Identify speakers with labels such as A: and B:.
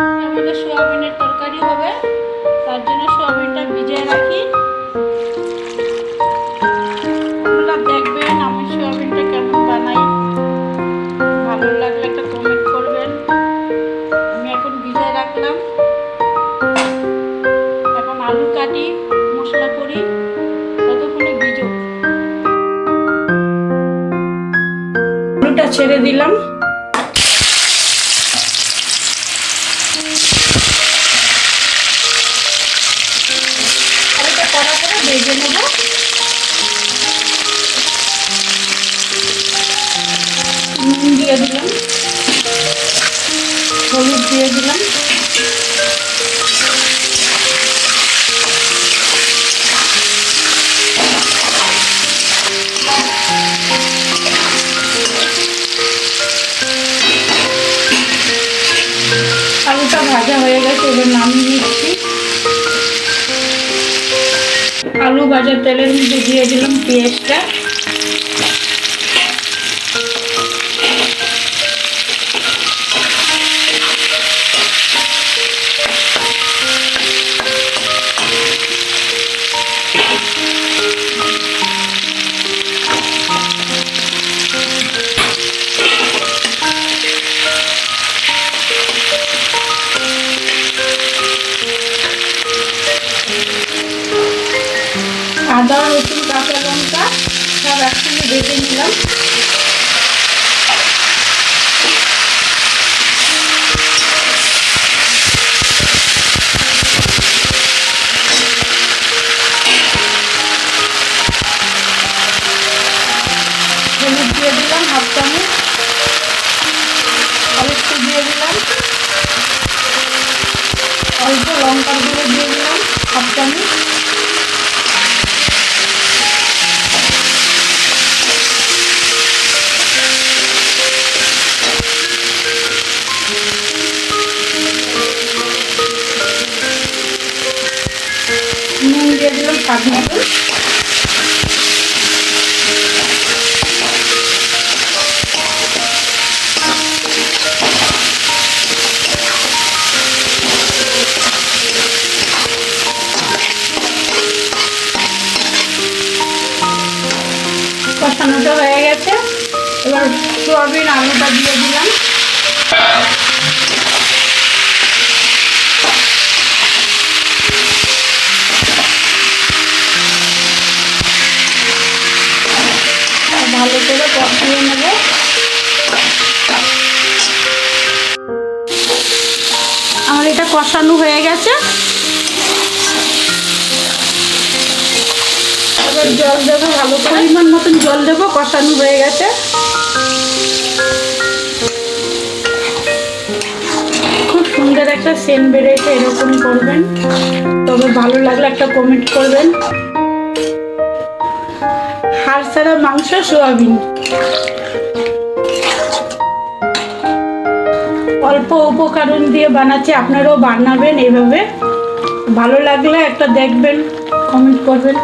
A: আমাদের সোয়াবিনের তরকারি হবে, তার জন্য সোয়াবিনটা ভিজিয়ে রাখি। আপনারা দেখবেন আমি সোয়াবিনটা কেমন বানাই। ভালো লাগলে একটা কমেন্ট করবেন। আমি এখন ভিজিয়ে রাখলাম। এখন আলু কাটি, মশলা করি, ততক্ষণে ভিজো। আলুটা ছেড়ে দিলাম। ভেজে নেব। নুন দিয়ে দিলাম। হলুদ দিয়ে দিলাম। আলুটা ভাজা হয়ে গেছে, এবার নামিয়ে নিচ্ছি। আলু ভাজার তেলের মধ্যে দিয়ে দিলাম পেঁয়াজটা। বেটে নিলাম। স্বাদ মতো কষানোটা হয়ে গেছে। এবার সোয়াবিন আলুটা দিয়ে দিলাম। কষিয়ে নেব। আমার এটা কষানো হয়ে গেছে। এবার জল দেবো, ভালো পরিমাণ মতন জল দেবো, কষানো হয়ে গেছে। খুব সুন্দর একটা সেন বেড়েছে এরকম করবেন। তবে ভালো লাগলে একটা কমেন্ট করবেন। হাড় ছাড়া মাংস, সোয়াবিন। অল্প উপকরণ দিয়ে বানাচ্ছি, আপনারাও বানাবেন এভাবে। ভালো লাগলে একটা দেখবেন কমেন্ট করবেন।